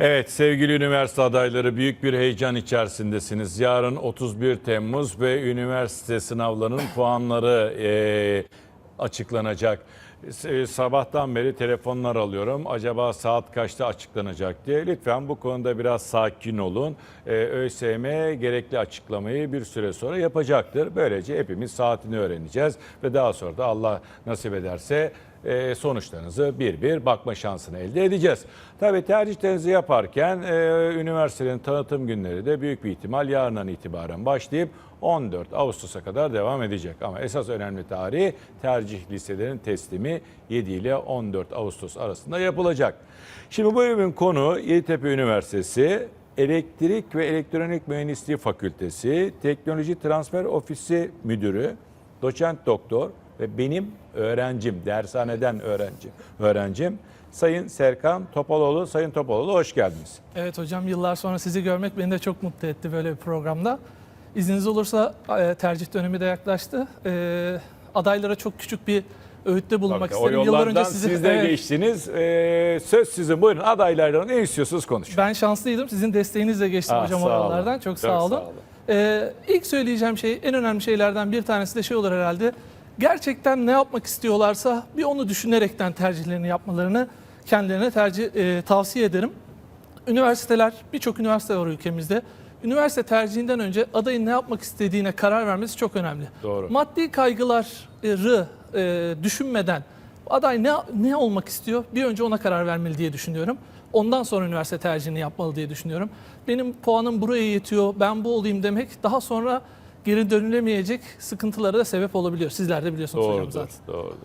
Evet sevgili üniversite adayları büyük bir heyecan içerisindesiniz. Yarın 31 Temmuz ve üniversite sınavlarının puanları eee, açıklanacak. S- Sabahtan beri telefonlar alıyorum. Acaba saat kaçta açıklanacak diye. Lütfen bu konuda biraz sakin olun. Ee, ÖSYM gerekli açıklamayı bir süre sonra yapacaktır. Böylece hepimiz saatini öğreneceğiz ve daha sonra da Allah nasip ederse e, sonuçlarınızı bir bir bakma şansını elde edeceğiz. Tabii tercihlerinizi yaparken e, üniversitenin tanıtım günleri de büyük bir ihtimal yarından itibaren başlayıp 14 Ağustos'a kadar devam edecek. Ama esas önemli tarih tercih listelerin teslimi 7 ile 14 Ağustos arasında yapılacak. Şimdi bu bölümün konu Yeditepe Üniversitesi Elektrik ve Elektronik Mühendisliği Fakültesi Teknoloji Transfer Ofisi Müdürü Doçent Doktor ve benim öğrencim, dershaneden öğrencim, öğrencim Sayın Serkan Topaloğlu. Sayın Topaloğlu hoş geldiniz. Evet hocam yıllar sonra sizi görmek beni de çok mutlu etti böyle bir programda. İzniniz olursa e, tercih dönemi de yaklaştı. E, adaylara çok küçük bir öğütte bulunmak Tabii, isterim. O Yıllar önce sizi siz de evet, geçtiniz. Ee, söz sizin. Buyurun adaylardan ne istiyorsunuz konuşun. ben şanslıydım. Sizin desteğinizle geçtim Ah, hocam o sağ olun. Çok, sağ olun. E, ilk söyleyeceğim şey en önemli şeylerden bir tanesi de şey olur herhalde. Gerçekten ne yapmak istiyorlarsa bir onu düşünerekten tercihlerini yapmalarını kendilerine tercih e, tavsiye ederim. Üniversiteler, birçok üniversite var ülkemizde. Üniversite tercihinden önce adayın ne yapmak istediğine karar vermesi çok önemli. Doğru. Maddi kaygıları e, düşünmeden aday ne ne olmak istiyor bir önce ona karar vermeli diye düşünüyorum. Ondan sonra üniversite tercihini yapmalı diye düşünüyorum. Benim puanım buraya yetiyor, ben bu olayım demek daha sonra geri dönülemeyecek sıkıntılara da sebep olabiliyor. Sizler de biliyorsunuz hocam Doğrudur, zaten. doğrudur.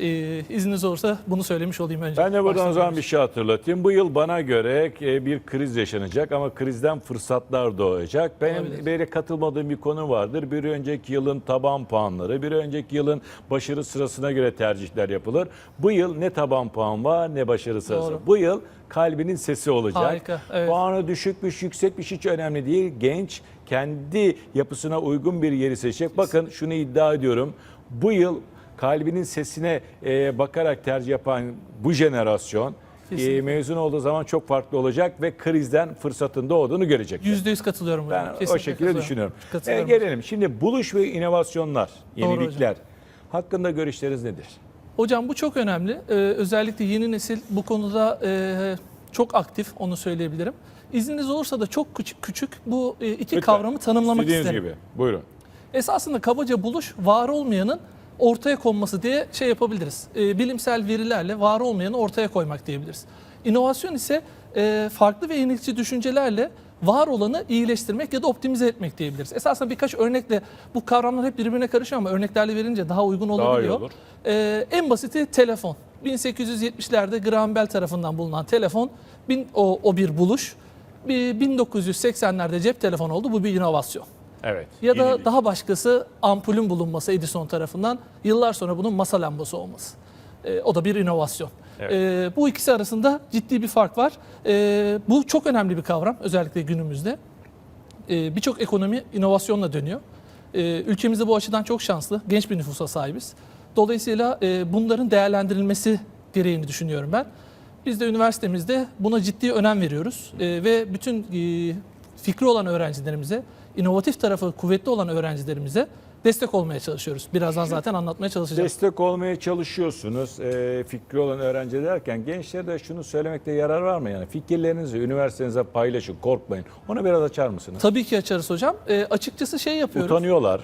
Ee, izniniz olursa bunu söylemiş olayım önce. Ben de buradan o zaman bir şey hatırlatayım. Bu yıl bana göre e, bir kriz yaşanacak ama krizden fırsatlar doğacak. Benim Olabilir. böyle katılmadığım bir konu vardır. Bir önceki yılın taban puanları, bir önceki yılın başarı sırasına göre tercihler yapılır. Bu yıl ne taban puan var ne başarı sırası. Doğru. Bu yıl kalbinin sesi olacak. Harika, evet. Puanı düşükmüş, yüksekmiş hiç önemli değil. Genç kendi yapısına uygun bir yeri seçecek. Bakın şunu iddia ediyorum. Bu yıl kalbinin sesine e, bakarak tercih yapan bu jenerasyon e, mezun olduğu zaman çok farklı olacak ve krizden fırsatın doğduğunu görecek. Yüzde yüz katılıyorum hocam. Ben o Kesinlikle şekilde katılıyorum. düşünüyorum. Katılıyorum. E, gelelim. Şimdi buluş ve inovasyonlar, Doğru yenilikler hakkında görüşleriniz nedir? Hocam bu çok önemli. Ee, özellikle yeni nesil bu konuda e, çok aktif onu söyleyebilirim. İzniniz olursa da çok küçük küçük bu e, iki Lütfen. kavramı tanımlamak İstediğiniz isterim. gibi. Buyurun. Esasında kabaca buluş var olmayanın ortaya konması diye şey yapabiliriz. E, bilimsel verilerle var olmayanı ortaya koymak diyebiliriz. İnovasyon ise e, farklı ve yenilikçi düşüncelerle var olanı iyileştirmek ya da optimize etmek diyebiliriz. Esasında birkaç örnekle bu kavramlar hep birbirine karışıyor ama örneklerle verince daha uygun Daha iyi olabiliyor. olur. E, en basiti telefon. 1870'lerde Graham Bell tarafından bulunan telefon bin, o, o bir buluş. Bir 1980'lerde cep telefonu oldu. Bu bir inovasyon. Evet. Ya da yenilik. daha başkası ampulün bulunması Edison tarafından yıllar sonra bunun masa lambası olması. Ee, o da bir inovasyon. Evet. Ee, bu ikisi arasında ciddi bir fark var. Ee, bu çok önemli bir kavram özellikle günümüzde. Ee, Birçok ekonomi inovasyonla dönüyor. Ee, ülkemizde bu açıdan çok şanslı, genç bir nüfusa sahibiz. Dolayısıyla e, bunların değerlendirilmesi gereğini düşünüyorum ben. Biz de üniversitemizde buna ciddi önem veriyoruz Ee, ve bütün e, fikri olan öğrencilerimize, inovatif tarafı kuvvetli olan öğrencilerimize destek olmaya çalışıyoruz. Birazdan zaten anlatmaya çalışacağım. Destek olmaya çalışıyorsunuz. Ee, fikri olan öğrenci derken gençlere de şunu söylemekte yarar var mı? Yani fikirlerinizi üniversitenize paylaşın, korkmayın. Onu biraz açar mısınız? Tabii ki açarız hocam. Ee, açıkçası şey yapıyoruz. Utanıyorlar.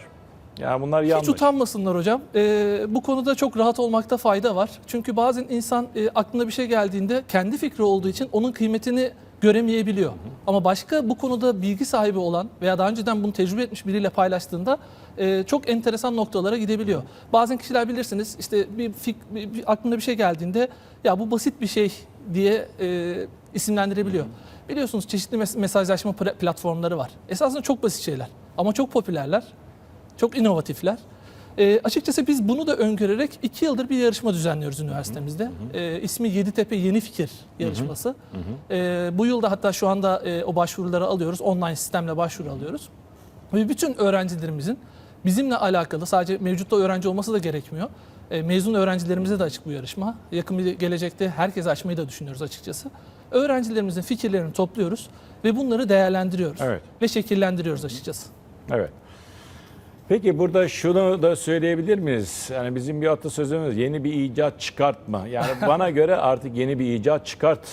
Yani bunlar yanlış. Hiç utanmasınlar hocam. Ee, bu konuda çok rahat olmakta fayda var. Çünkü bazen insan e, aklına bir şey geldiğinde kendi fikri olduğu için onun kıymetini göremeyebiliyor. Ama başka bu konuda bilgi sahibi olan veya daha önceden bunu tecrübe etmiş biriyle paylaştığında e, çok enteresan noktalara gidebiliyor. Bazen kişiler bilirsiniz işte bir, fik, bir, bir aklına bir şey geldiğinde ya bu basit bir şey diye e, isimlendirebiliyor. Biliyorsunuz çeşitli mes- mesajlaşma pla- platformları var. Esasında çok basit şeyler ama çok popülerler. Çok inovatifler. Ee, açıkçası biz bunu da öngörerek iki yıldır bir yarışma düzenliyoruz üniversitemizde. Ee, ismi Yeditepe Yeni Fikir yarışması. Ee, bu yılda hatta şu anda e, o başvuruları alıyoruz. Online sistemle başvuru alıyoruz. Ve bütün öğrencilerimizin bizimle alakalı sadece mevcutta öğrenci olması da gerekmiyor. E, mezun öğrencilerimize de açık bu yarışma. Yakın bir gelecekte herkese açmayı da düşünüyoruz açıkçası. öğrencilerimizin fikirlerini topluyoruz ve bunları değerlendiriyoruz Evet. ve şekillendiriyoruz açıkçası. Evet. Peki burada şunu da söyleyebilir miyiz? Yani bizim bir atasözümüz yeni bir icat çıkartma. Yani bana göre artık yeni bir icat çıkart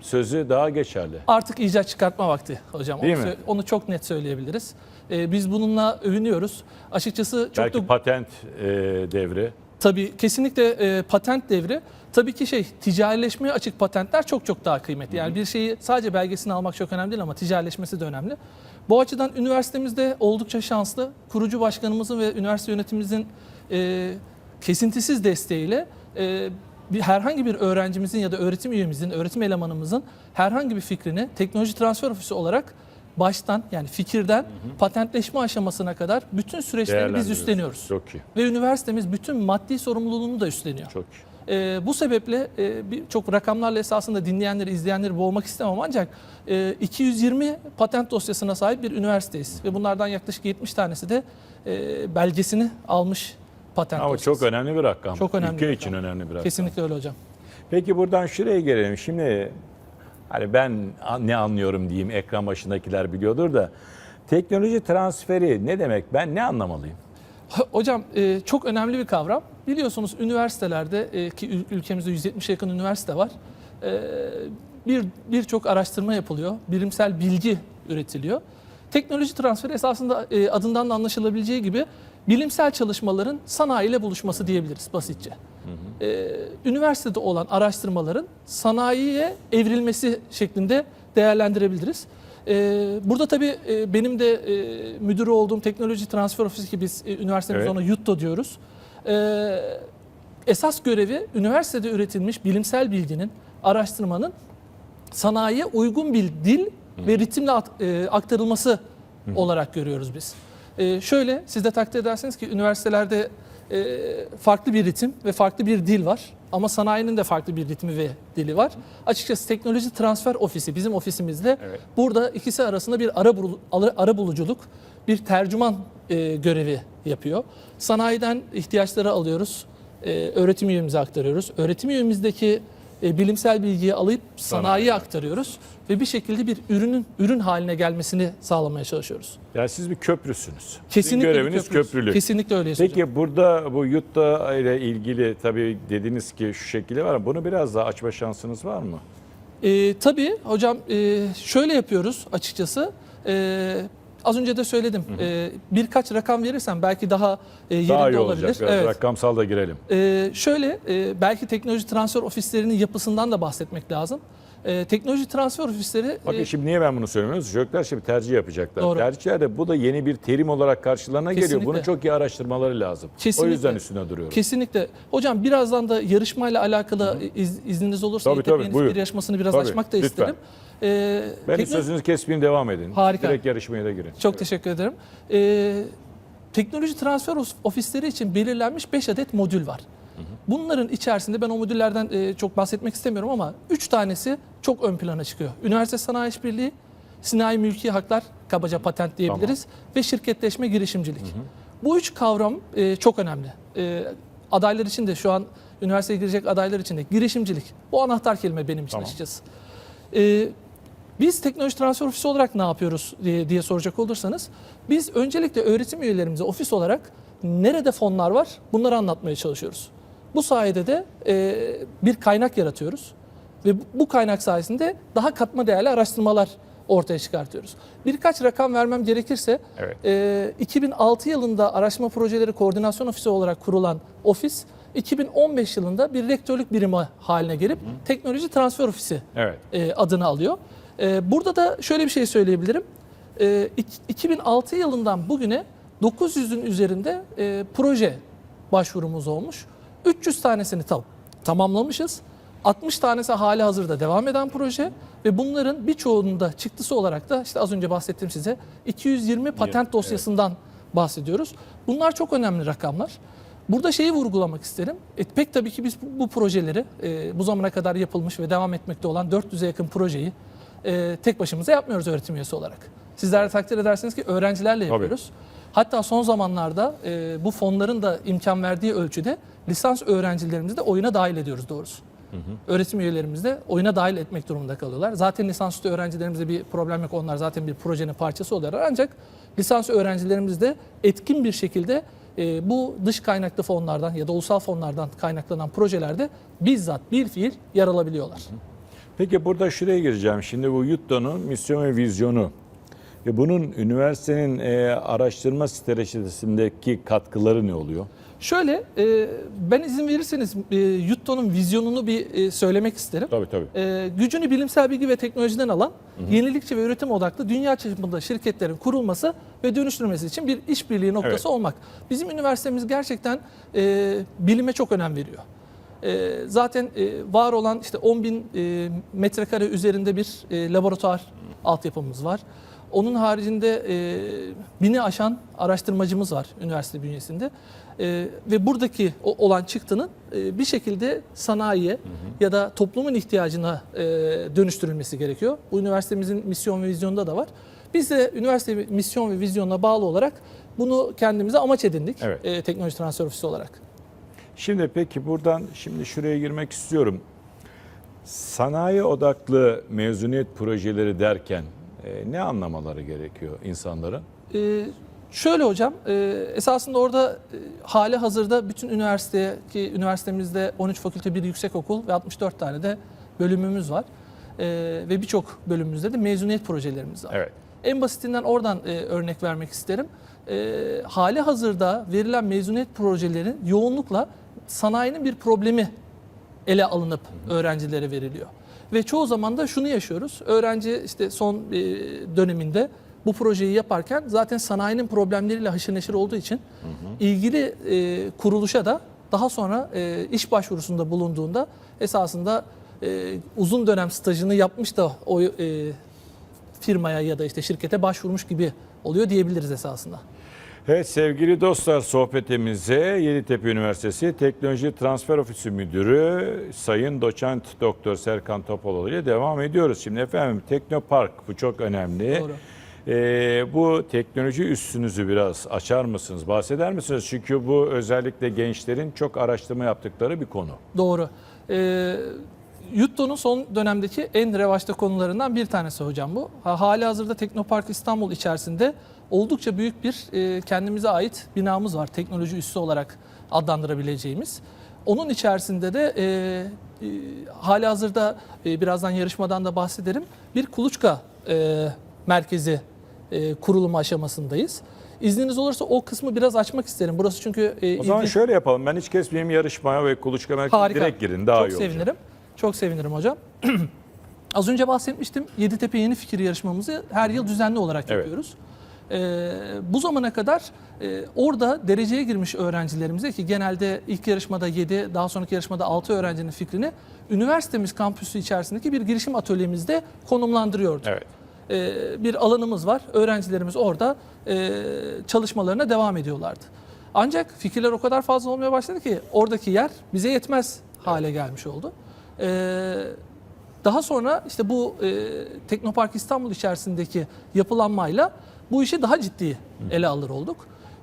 sözü daha geçerli. Artık icat çıkartma vakti hocam. Değil onu, mi? onu çok net söyleyebiliriz. Ee, biz bununla övünüyoruz. Açıkçası çok Belki da patent e, devri. Tabii kesinlikle e, patent devri. Tabii ki şey ticarileşmeye açık patentler çok çok daha kıymetli. Yani bir şeyi sadece belgesini almak çok önemli değil ama ticarileşmesi de önemli. Bu açıdan üniversitemizde oldukça şanslı. Kurucu başkanımızın ve üniversite yönetimimizin e, kesintisiz desteğiyle e, bir, herhangi bir öğrencimizin ya da öğretim üyemizin, öğretim elemanımızın herhangi bir fikrini teknoloji transfer ofisi olarak baştan yani fikirden patentleşme aşamasına kadar bütün süreçlerini biz üstleniyoruz. Çok iyi. Ve üniversitemiz bütün maddi sorumluluğunu da üstleniyor. Çok iyi. Ee, bu sebeple e, bir, çok rakamlarla esasında dinleyenleri, izleyenleri boğmak istemem ancak e, 220 patent dosyasına sahip bir üniversiteyiz. Ve bunlardan yaklaşık 70 tanesi de e, belgesini almış patent Ama dosyası. çok önemli bir rakam. Çok önemli Ülke bir için rakam. önemli bir rakam. Kesinlikle öyle hocam. Peki buradan şuraya gelelim. Şimdi hani ben ne anlıyorum diyeyim ekran başındakiler biliyordur da teknoloji transferi ne demek? Ben ne anlamalıyım? Hocam e, çok önemli bir kavram. Biliyorsunuz üniversitelerde e, ki ül- ülkemizde 170'e yakın üniversite var. E, bir birçok araştırma yapılıyor. Bilimsel bilgi üretiliyor. Teknoloji transferi esasında adından da anlaşılabileceği gibi bilimsel çalışmaların sanayiyle buluşması diyebiliriz basitçe. E, üniversitede olan araştırmaların sanayiye evrilmesi şeklinde değerlendirebiliriz. E, burada tabii e, benim de e, müdürü olduğum teknoloji transfer ofisi ki biz e, üniversitemizde Evet. ona YUTTO diyoruz. E, esas görevi üniversitede üretilmiş bilimsel bilginin, araştırmanın sanayiye uygun bir dil ve ritimle at- e, aktarılması olarak görüyoruz biz. E, şöyle siz de takdir edersiniz ki üniversitelerde e, farklı bir ritim ve farklı bir dil var. Ama sanayinin de farklı bir ritmi ve dili var. Açıkçası teknoloji transfer ofisi bizim ofisimizde Evet. burada ikisi arasında bir ara, bul- ara, buluculuk, bir tercüman e, görevi yapıyor. Sanayiden ihtiyaçları alıyoruz, e, öğretim üyemize aktarıyoruz. Öğretim üyemizdeki e, bilimsel bilgiyi alıp sanayiye aktarıyoruz ve bir şekilde bir ürünün ürün haline gelmesini sağlamaya çalışıyoruz. Yani siz bir köprüsünüz. Sizin Kesinlikle bir göreviniz köprülük. Kesinlikle hocam. Peki burada bu yutta ile ilgili tabii dediniz ki şu şekilde var. Bunu biraz daha açma şansınız var mı? Ee, tabii hocam e, şöyle yapıyoruz açıkçası. Ee, az önce de söyledim. Ee, birkaç rakam verirsem belki daha e, yerinde Daha iyi olabilir. olacak. Biraz Evet. rakamsal da girelim. Ee, şöyle e, belki teknoloji transfer ofislerinin yapısından da bahsetmek lazım. Ee, teknoloji transfer ofisleri Bakın e, şimdi niye ben bunu söylüyorum? Çocuklar şimdi tercih yapacaklar. Doğru. Tercihlerde bu da yeni bir terim olarak karşılarına geliyor. Kesinlikle. Bunun çok iyi araştırmaları lazım. Kesinlikle. O yüzden üstüne duruyorum. Kesinlikle. Hocam birazdan da yarışmayla alakalı iz, izniniz olursa Tabii, tabii, buyur. bir yarışmasını biraz Tabii, açmak da lütfen. isterim. Ee, Ben teknoloji- sözünüzü kesmeyeyim devam edin. Harika. Direkt yarışmaya da girin. Çok teşekkür ederim. Ee, teknoloji transfer of- ofisleri için belirlenmiş 5 adet modül var. Bunların içerisinde ben o modüllerden e, çok bahsetmek istemiyorum ama 3 tanesi çok ön plana çıkıyor. Üniversite sanayi işbirliği, sinayi mülki haklar, kabaca patent diyebiliriz ve şirketleşme girişimcilik. Bu üç kavram e, çok önemli. E, adaylar için de şu an üniversiteye girecek adaylar için de girişimcilik. Bu anahtar kelime benim için Tamam. açıkçası. E, biz teknoloji transfer ofisi olarak ne yapıyoruz diye, diye soracak olursanız biz öncelikle öğretim üyelerimize ofis olarak nerede fonlar var bunları anlatmaya çalışıyoruz. Bu sayede de e, bir kaynak yaratıyoruz ve bu- kaynak sayesinde daha katma değerli araştırmalar ortaya çıkartıyoruz. Birkaç rakam vermem gerekirse Evet. e, 2006 yılında araştırma projeleri koordinasyon ofisi olarak kurulan ofis 2015 yılında bir rektörlük birimi haline gelip teknoloji transfer ofisi Evet. e, adını alıyor. E, burada da şöyle bir şey söyleyebilirim. E, ik- 2006 yılından bugüne 900'ün üzerinde e, proje başvurumuz olmuş. 300 tanesini tam, tamamlamışız. 60 tanesi hali hazırda devam eden proje ve bunların birçoğunun da çıktısı olarak da işte az önce bahsettiğim size 220 patent evet. dosyasından bahsediyoruz. Bunlar çok önemli rakamlar. Burada şeyi vurgulamak isterim. E, pek tabii ki biz bu, bu projeleri e, bu zamana kadar yapılmış ve devam etmekte olan 400'e yakın projeyi e, tek başımıza yapmıyoruz öğretim üyesi olarak. Sizler de takdir edersiniz ki öğrencilerle Tabii. Hatta son zamanlarda e, bu fonların da imkan verdiği ölçüde lisans öğrencilerimizi de oyuna dahil ediyoruz doğrusu. Öğretim üyelerimiz de oyuna dahil etmek durumunda kalıyorlar. Zaten lisansüstü öğrencilerimizde bir problem yok. Onlar zaten bir projenin parçası oluyorlar. Ancak lisans öğrencilerimiz de etkin bir şekilde e, bu dış kaynaklı fonlardan ya da ulusal fonlardan kaynaklanan projelerde bizzat bir fiil yer alabiliyorlar. Peki burada şuraya gireceğim. Şimdi bu Yutto'nun misyon ve vizyonu. E bunun üniversitenin e, araştırma stratejisindeki katkıları ne oluyor? Şöyle e, ben izin verirseniz e, Yutto'nun vizyonunu bir e, söylemek isterim. Tabii tabii. E, gücünü bilimsel bilgi ve teknolojiden alan, yenilikçi ve üretim odaklı dünya çapında şirketlerin kurulması ve dönüştürülmesi için bir işbirliği noktası Evet. olmak. Bizim üniversitemiz gerçekten e, bilime çok önem veriyor. E, zaten e, var olan işte 10 bin e, metrekare üzerinde bir e, laboratuvar altyapımız var. Onun haricinde e, bini aşan araştırmacımız var üniversite bünyesinde. E, ve buradaki o, olan çıktının e, bir şekilde sanayiye ya da toplumun ihtiyacına e, dönüştürülmesi gerekiyor. Bu üniversitemizin misyon ve vizyonunda da var. Biz de üniversite misyon ve vizyonuna bağlı olarak bunu kendimize amaç edindik Evet. e, teknoloji transfer ofisi olarak. Şimdi peki buradan şimdi şuraya girmek istiyorum. Sanayi odaklı mezuniyet projeleri derken e, ne anlamaları gerekiyor insanların? Ee, şöyle hocam, e, esasında orada e, hali hazırda bütün üniversiteye ki üniversitemizde 13 fakülte bir yüksekokul ve 64 tane de bölümümüz var. Ee, ve birçok bölümümüzde de mezuniyet projelerimiz var. Evet. En basitinden oradan e, örnek vermek isterim. E, hali hazırda verilen mezuniyet projelerin yoğunlukla sanayinin bir problemi ele alınıp öğrencilere veriliyor. Ve çoğu zaman da şunu yaşıyoruz. Öğrenci işte son e, döneminde bu projeyi yaparken zaten sanayinin problemleriyle haşır neşir olduğu için ilgili e, kuruluşa da daha sonra e, iş başvurusunda bulunduğunda esasında e, uzun dönem stajını yapmış da o e, firmaya ya da işte şirkete başvurmuş gibi oluyor diyebiliriz esasında. Evet sevgili dostlar sohbetimize Yeditepe Üniversitesi Teknoloji Transfer Ofisi Müdürü Sayın Doçent Doktor Serkan Topaloğlu ile devam ediyoruz. Şimdi efendim Teknopark bu çok önemli. Doğru. Ee, bu teknoloji üstünüzü biraz açar mısınız, bahseder misiniz? Çünkü bu özellikle gençlerin çok araştırma yaptıkları bir konu. Doğru. Ee, Yutto'nun son dönemdeki en revaçta konularından bir tanesi hocam bu. Ha, hali hazırda Teknopark İstanbul içerisinde oldukça büyük bir e, kendimize ait binamız var. Teknoloji üssü olarak adlandırabileceğimiz. Onun içerisinde de e, e, hali hazırda e, birazdan yarışmadan da bahsederim. Bir kuluçka e, merkezi e, kurulumu aşamasındayız. İzniniz olursa o kısmı biraz açmak isterim. Burası çünkü e, O zaman şöyle yapalım. Ben hiç kesmeyeyim yarışmaya ve kuluçka merkezi Harika. direkt girin. Daha Çok iyi olacak. sevinirim. Çok sevinirim hocam. Az önce bahsetmiştim. Yeditepe Yeni Fikir yarışmamızı her yıl düzenli olarak Evet. yapıyoruz. Ee, bu zamana kadar e, orada dereceye girmiş öğrencilerimize ki genelde ilk yarışmada 7, daha sonraki yarışmada 6 öğrencinin fikrini üniversitemiz kampüsü içerisindeki bir girişim atölyemizde konumlandırıyorduk. Evet. Ee, bir alanımız var. Öğrencilerimiz orada e, çalışmalarına devam ediyorlardı. Ancak fikirler o kadar fazla olmaya başladı ki oradaki yer bize yetmez hale gelmiş oldu. Ee, daha sonra işte bu e, Teknopark İstanbul içerisindeki yapılanmayla bu işi daha ciddi ele alır olduk.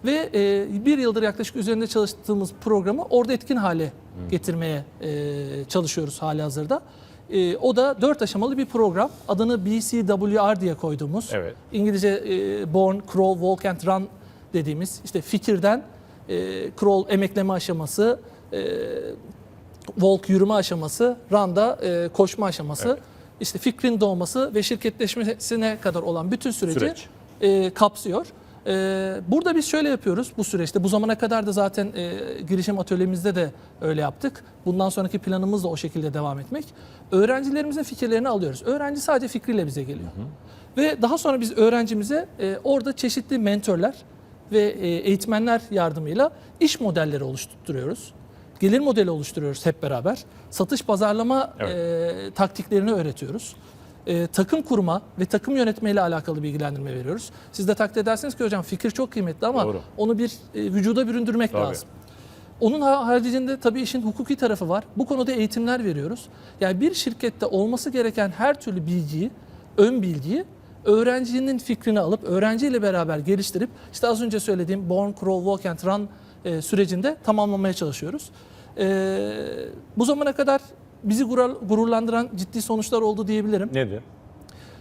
Ve e, bir yıldır yaklaşık üzerinde çalıştığımız programı orada etkin hale getirmeye e, çalışıyoruz hali hazırda. E, o da dört aşamalı bir program. Adını BCWR diye koyduğumuz, Evet. İngilizce e, Born, Crawl, Walk and Run dediğimiz işte fikirden e, crawl emekleme aşaması, e, walk yürüme aşaması, run'da e, koşma aşaması, Evet. işte fikrin doğması ve şirketleşmesine kadar olan bütün süreci Süreç. E, kapsıyor. E, burada biz şöyle yapıyoruz bu süreçte. Bu zamana kadar da zaten e, girişim atölyemizde de öyle yaptık. Bundan sonraki planımız da o şekilde devam etmek. Öğrencilerimizin fikirlerini alıyoruz. Öğrenci sadece fikriyle bize geliyor. Ve daha sonra biz öğrencimize e, orada çeşitli mentörler ve e, eğitmenler yardımıyla iş modelleri oluşturuyoruz. Gelir modeli oluşturuyoruz hep beraber. Satış pazarlama e, taktiklerini öğretiyoruz. E, takım kurma ve takım yönetme ile alakalı bilgilendirme veriyoruz. Siz de takdir edersiniz ki hocam fikir çok kıymetli ama Doğru. onu bir e, vücuda büründürmek Tabii. lazım. Onun ha- haricinde tabii işin hukuki tarafı var. Bu konuda eğitimler veriyoruz. Yani bir şirkette olması gereken her türlü bilgiyi, ön bilgiyi öğrencinin fikrini alıp öğrenciyle beraber geliştirip işte az önce söylediğim Born, Crawl, Walk and Run e, sürecinde tamamlamaya çalışıyoruz. E, bu zamana kadar bizi gurur- gururlandıran ciddi sonuçlar oldu diyebilirim. Nedir?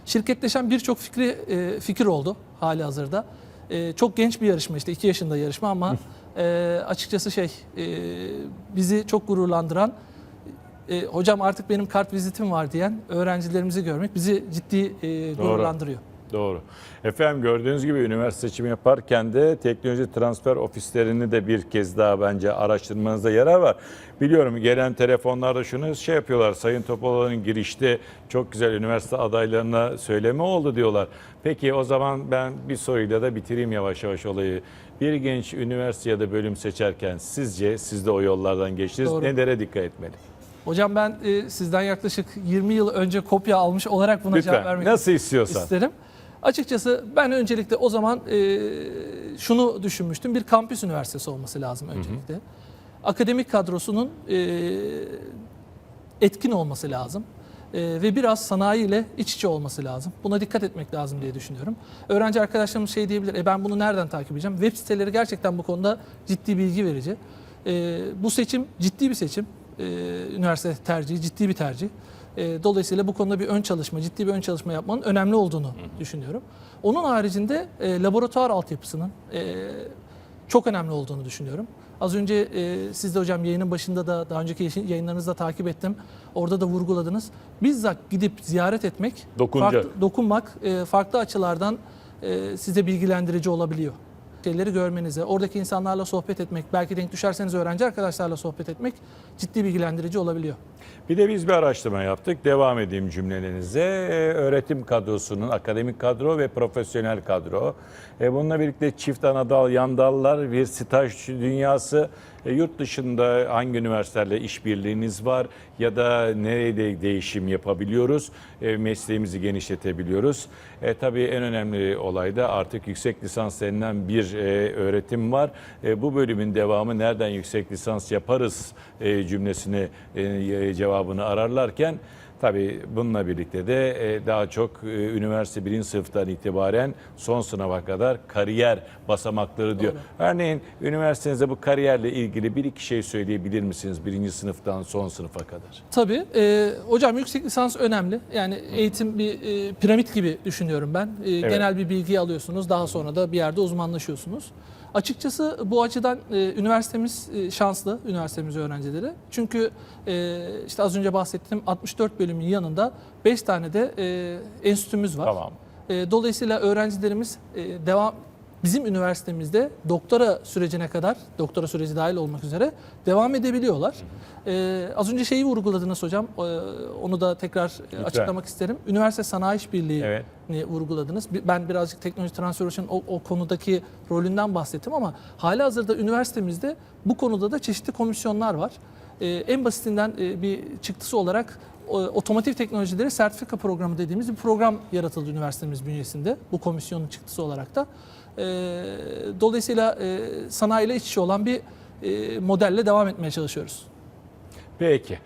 Şirketleşen birçok fikri e, fikir oldu hali hazırda. E, çok genç bir yarışma işte 2 yaşında yarışma ama e, açıkçası şey e, bizi çok gururlandıran e, hocam artık benim kart vizitim var diyen öğrencilerimizi görmek bizi ciddi e, gururlandırıyor. Doğru. Efendim gördüğünüz gibi üniversite seçimi yaparken de teknoloji transfer ofislerini de bir kez daha bence araştırmanızda yarar var. Biliyorum gelen telefonlarda şunu şey yapıyorlar. Sayın Topaloğlu'nun girişte çok güzel üniversite adaylarına söyleme oldu diyorlar. Peki o zaman ben bir soruyla da bitireyim yavaş yavaş olayı. Bir genç üniversite ya da bölüm seçerken sizce siz de o yollardan geçtiniz. Doğru. Nelere dikkat etmeli? Hocam ben e, sizden yaklaşık 20 yıl önce kopya almış olarak buna cevap Lütfen vermek nasıl istiyorsan. isterim. Açıkçası ben öncelikle o zaman e, şunu düşünmüştüm. Bir kampüs üniversitesi olması lazım öncelikle. Akademik kadrosunun e, etkin olması lazım. E, ve biraz sanayi ile iç içe olması lazım. Buna dikkat etmek lazım diye düşünüyorum. Öğrenci arkadaşlarımız şey diyebilir, e ben bunu nereden takip edeceğim? Web siteleri gerçekten bu konuda ciddi bilgi verici. E, bu seçim ciddi bir seçim. E, üniversite tercihi ciddi bir tercih. E, dolayısıyla bu konuda bir ön çalışma, ciddi bir ön çalışma yapmanın önemli olduğunu düşünüyorum. Onun haricinde e, laboratuvar altyapısının e, çok önemli olduğunu düşünüyorum. Az önce e, siz de hocam yayının başında da daha önceki yayın- yayınlarınızda takip ettim. Orada da vurguladınız. Bizzat gidip ziyaret etmek, farklı- dokunmak e, farklı açılardan e, size bilgilendirici olabiliyor. Şeyleri görmenize, oradaki insanlarla sohbet etmek, belki denk düşerseniz öğrenci arkadaşlarla sohbet etmek ciddi bilgilendirici olabiliyor. Bir de biz bir araştırma yaptık. Devam edeyim cümlenize. Ee, öğretim kadrosunun, akademik kadro ve profesyonel kadro. Ee, bununla birlikte çift anadal, yan dallar, bir staj dünyası. Ee, yurt dışında hangi üniversitelerle işbirliğiniz var ya da nerede değişim yapabiliyoruz? Ee, mesleğimizi genişletebiliyoruz. E, tabii en önemli olay da artık yüksek lisans denilen bir e, öğretim var. E, bu bölümün devamı nereden yüksek lisans yaparız e, cümlesini e, cevabını ararlarken tabii bununla birlikte de e, daha çok e, üniversite birinci sınıftan itibaren son sınava kadar kariyer basamakları diyor. Örneğin üniversitenizde bu kariyerle ilgili bir iki şey söyleyebilir misiniz birinci sınıftan son sınıfa kadar? Tabii. e, hocam yüksek lisans önemli. Yani eğitim bir e, piramit gibi düşünüyorum ben. E, Genel bir bilgiyi alıyorsunuz. Daha sonra da bir yerde uzmanlaşıyorsunuz. Açıkçası bu açıdan e, üniversitemiz e, şanslı, üniversitemiz öğrencileri. Çünkü e, işte az önce bahsettiğim 64 bölümün yanında 5 tane de e, enstitümüz var. Tamam. E, Dolayısıyla öğrencilerimiz e, devam bizim üniversitemizde doktora sürecine kadar, doktora süreci dahil olmak üzere devam edebiliyorlar. E, az önce şeyi vurguladınız hocam, e, onu da tekrar e, açıklamak isterim. Üniversite Sanayi İşbirliği Evet. vurguladınız. Ben birazcık teknoloji transfer için o, o konudaki rolünden bahsettim ama hali hazırda üniversitemizde bu konuda da çeşitli komisyonlar var. Ee, en basitinden e, bir çıktısı olarak otomotiv teknolojileri sertifika programı dediğimiz bir program yaratıldı üniversitemiz bünyesinde. Bu komisyonun çıktısı olarak da. Ee, dolayısıyla e, sanayiyle iç içe olan bir e, modelle devam etmeye çalışıyoruz. Peki.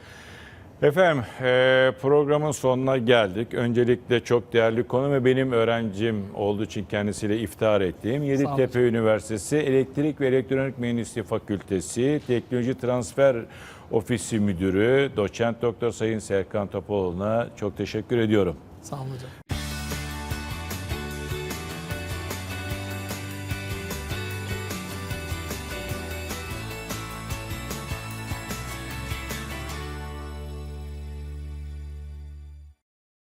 Efendim e, programın sonuna geldik. Öncelikle çok değerli konu ve benim öğrencim olduğu için kendisiyle iftihar ettiğim Yeditepe Üniversitesi Elektrik ve Elektronik Mühendisliği Fakültesi Teknoloji Transfer Ofisi Müdürü Doçent Doktor Sayın Serkan Topaloğlu'na çok teşekkür ediyorum. Sağ olun hocam.